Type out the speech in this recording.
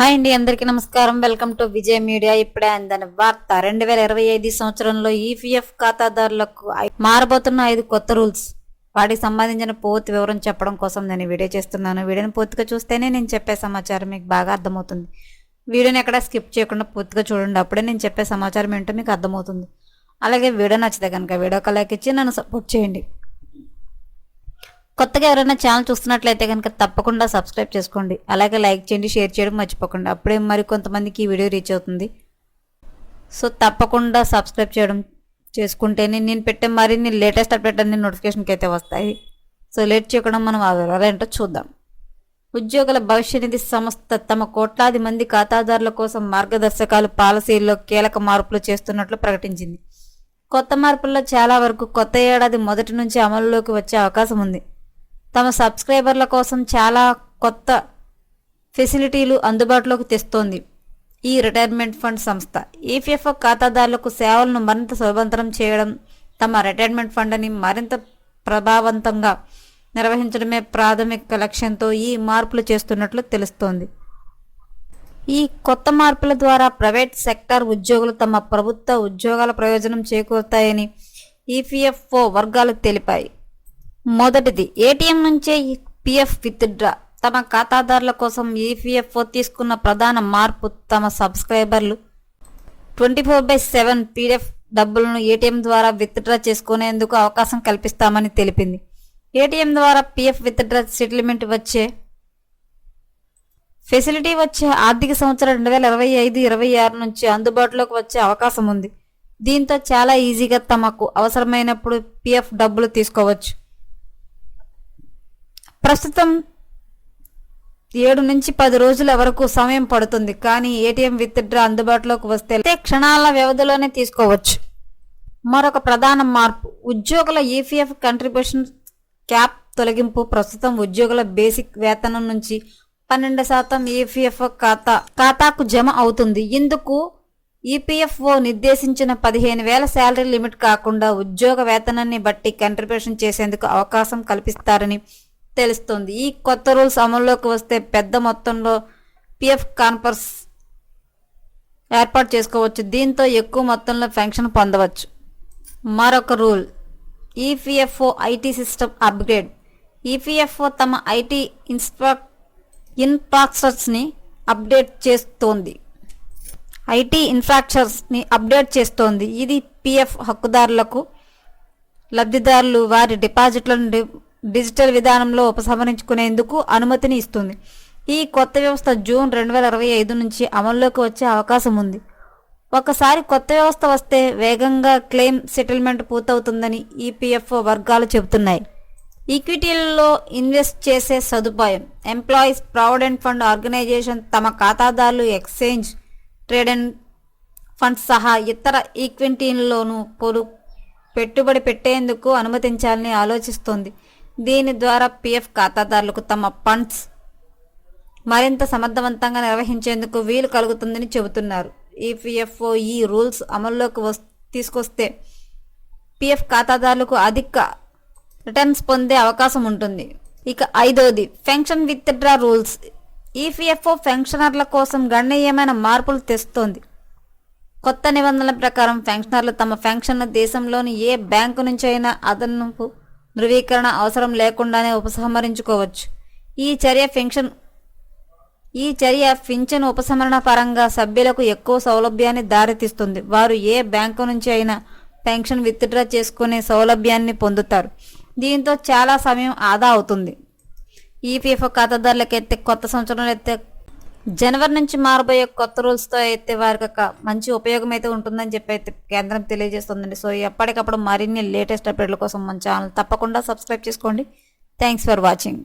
Hi అండి అందరికీ నమస్కారం. Welcome to Vijay media. ఇప్పుడే అందని వార్త. రెండు వేల ఇరవై ఐదు సంవత్సరంలో ఈపీఎఫ్ ఖాతాదారులకు మారబోతున్న ఐదు కొత్త రూల్స్. వాటికి సంబంధించిన పూర్తి వివరం చెప్పడం కోసం నేను వీడియో చేస్తున్నాను. వీడియోని పూర్తిగా చూస్తేనే నేను చెప్పే సమాచారం మీకు బాగా అర్థమవుతుంది. వీడియోని ఎక్కడ స్కిప్ చేయకుండా పూర్తిగా చూడండి. అప్పుడే నేను చెప్పే సమాచారం ఏంటో మీకు అర్థమవుతుంది. అలాగే వీడియో నచ్చితే కనుక వీడియో లైక్ ఇచ్చి నన్ను సపోర్ట్ చేయండి. కొత్తగా ఎవరైనా ఛానల్ చూస్తున్నట్లయితే కనుక తప్పకుండా సబ్స్క్రైబ్ చేసుకోండి. అలాగే లైక్ చేయండి షేర్ చేయడం మర్చిపోకండి. అప్పుడే మరి కొంతమందికి ఈ వీడియో రీచ్ అవుతుంది. సో తప్పకుండా సబ్స్క్రైబ్ చేయడం చేసుకుంటేనే నేను పెట్టే మరిన్ని లేటెస్ట్ అప్డేట్ అన్ని నోటిఫికేషన్కి అయితే వస్తాయి. సో లేట్ చేయకుండా మనం ఆ వివరాలు ఏంటో చూద్దాం. ఉద్యోగుల భవిష్య నిధి సంస్థ తమ కోట్లాది మంది ఖాతాదారుల కోసం మార్గదర్శకాలు పాలసీల్లో కీలక మార్పులు చేస్తున్నట్లు ప్రకటించింది. కొత్త మార్పుల్లో చాలా వరకు కొత్త ఏడాది మొదటి నుంచి అమలులోకి వచ్చే అవకాశం ఉంది. తమ సబ్స్క్రైబర్ల కోసం చాలా కొత్త ఫెసిలిటీలు అందుబాటులోకి తెస్తోంది. ఈ రిటైర్మెంట్ ఫండ్ సంస్థ. ఈపీఎఫ్ఓ ఖాతాదారులకు సేవలను మరింత సులభతరం చేయడం తమ రిటైర్మెంట్ ఫండ్ని మరింత ప్రభావవంతంగా నిర్వహించడమే ప్రాథమిక లక్ష్యంతో ఈ మార్పులు చేస్తున్నట్లు తెలుస్తోంది. ఈ కొత్త మార్పుల ద్వారా ప్రైవేట్ సెక్టార్ ఉద్యోగులు తమ ప్రభుత్వ ఉద్యోగాల ప్రయోజనం చేకూరుతాయని ఈపీఎఫ్ఓ వర్గాలు తెలిపాయి. మొదటిది. ఏటీఎం నుంచే పిఎఫ్ విత్డ్రా. తమ ఖాతాదారుల కోసం ఈపీఎఫ్ఓ తీసుకున్న ప్రధాన మార్పు తమ సబ్స్క్రైబర్లు. Twenty four by seven PDF డబ్బులను ఏటీఎం ద్వారా విత్డ్రా చేసుకునేందుకు అవకాశం కల్పిస్తామని తెలిపింది. ఏటీఎం ద్వారా పిఎఫ్ విత్డ్రా సెటిల్మెంట్ వచ్చే ఫెసిలిటీ వచ్చే ఆర్థిక సంవత్సరం రెండు వేల ఇరవై ఐదు ఇరవై ఆరు నుంచి అందుబాటులోకి వచ్చే అవకాశం ఉంది. దీంతో చాలా ఈజీగా తమకు అవసరమైనప్పుడు పిఎఫ్ డబ్బులు తీసుకోవచ్చు. ప్రస్తుతం ఏడు నుంచి పది రోజుల వరకు సమయం పడుతుంది. కానీ ఏటీఎం విత్డ్రా అందుబాటులోకి వస్తే క్షణాల వ్యవధిలోనే తీసుకోవచ్చు. మరొక ప్రధాన మార్పు ఉద్యోగుల ఈపీఎఫ్ కంట్రిబ్యూషన్ క్యాప్ తొలగింపు. ప్రస్తుతం ఉద్యోగుల బేసిక్ వేతనం నుంచి పన్నెండు శాతం ఈపీఎఫ్ ఖాతా ఖాతాకు జమ అవుతుంది. ఇందుకు ఈపీఎఫ్ఓ నిర్దేశించిన పదిహేను వేల శాలరీ లిమిట్ కాకుండా ఉద్యోగ వేతనాన్ని బట్టి కంట్రిబ్యూషన్ చేసేందుకు అవకాశం కల్పిస్తారని తెలుస్తోంది. ఈ కొత్త రూల్స్ అమల్లోకి వస్తే పెద్ద మొత్తంలో పిఎఫ్ కాన్పర్స్ ఏర్పాటు చేసుకోవచ్చు. దీంతో ఎక్కువ మొత్తంలో పెన్షన్ పొందవచ్చు. మరొక rule. EPFO IT system upgrade. EPFO తమ ఐటీ ఇన్స్ట్రా ఇన్ఫ్రాస్ట్రక్చర్స్ని అప్డేట్ చేస్తోంది. ఐటీ ఇన్ఫ్రాస్ట్రక్చర్స్ని అప్డేట్ చేస్తోంది. ఇది పిఎఫ్ హక్కుదారులకు లబ్ధిదారులు వారి డిపాజిట్లను డిజిటల్ విధానంలో ఉపసంహరించుకునేందుకు అనుమతిని ఇస్తుంది. ఈ కొత్త వ్యవస్థ జూన్ రెండు వేల ఇరవై ఐదు నుంచి అమల్లోకి వచ్చే అవకాశం ఉంది. ఒకసారి కొత్త వ్యవస్థ వస్తే వేగంగా క్లెయిమ్ సెటిల్మెంట్ పూర్తవుతుందని ఈపీఎఫ్ఓ వర్గాలు చెబుతున్నాయి. ఈక్విటీలలో ఇన్వెస్ట్ చేసే సదుపాయం ఎంప్లాయీస్ ప్రావిడెంట్ ఫండ్ ఆర్గనైజేషన్ తమ ఖాతాదారులు ఎక్స్చేంజ్ ట్రేడ్ అండ్ ఫండ్స్ సహా ఇతర ఈక్విటీల్లోనూ పొరు పెట్టుబడి పెట్టేందుకు అనుమతించాలని ఆలోచిస్తోంది. దీని ద్వారా పిఎఫ్ ఖాతాదారులకు తమ ఫండ్స్ మరింత సమర్థవంతంగా నిర్వహించేందుకు వీలు కలుగుతుందని చెబుతున్నారు. ఈపీఎఫ్ఓ ఈ రూల్స్ అమల్లోకి వస్ తీసుకొస్తే పిఎఫ్ ఖాతాదారులకు అధిక రిటర్న్స్ పొందే అవకాశం ఉంటుంది. ఇక ఐదోది పెన్షన్ విత్డ్రా రూల్స్. ఈపీఎఫ్ఓ పెన్షనర్ల కోసం గణనీయమైన మార్పులు తెస్తోంది. కొత్త నిబంధనల ప్రకారం పెన్షనర్లు తమ పెన్షన్ను దేశంలోని ఏ బ్యాంకు నుంచి అయినా అదనపు ధృవీకరణ అవసరం లేకుండానే ఉపసంహరించుకోవచ్చు. ఈ చర్య పెన్షన్ ఈ చర్య పింఛన్ ఉపసంహరణ పరంగా సభ్యులకు ఎక్కువ సౌలభ్యాన్ని దారితీస్తుంది. వారు ఏ బ్యాంకు నుంచి అయినా పెన్షన్ విత్డ్రా చేసుకునే సౌలభ్యాన్ని పొందుతారు. దీంతో చాలా సమయం ఆదా అవుతుంది. ఈపీఎఫ్ ఖాతాదారులకైతే కొత్త సంవత్సరంలో అయితే జనవరి నుంచి మారబోయే కొత్త రూల్స్తో అయితే వారికి ఒక మంచి ఉపయోగం అయితే ఉంటుందని చెప్పి అయితే కేంద్రం తెలియజేస్తుందండి. సో ఎప్పటికప్పుడు మరిన్ని లేటెస్ట్ అప్డేట్ల కోసం మన ఛానల్ తప్పకుండా సబ్స్క్రైబ్ చేసుకోండి. Thanks for watching.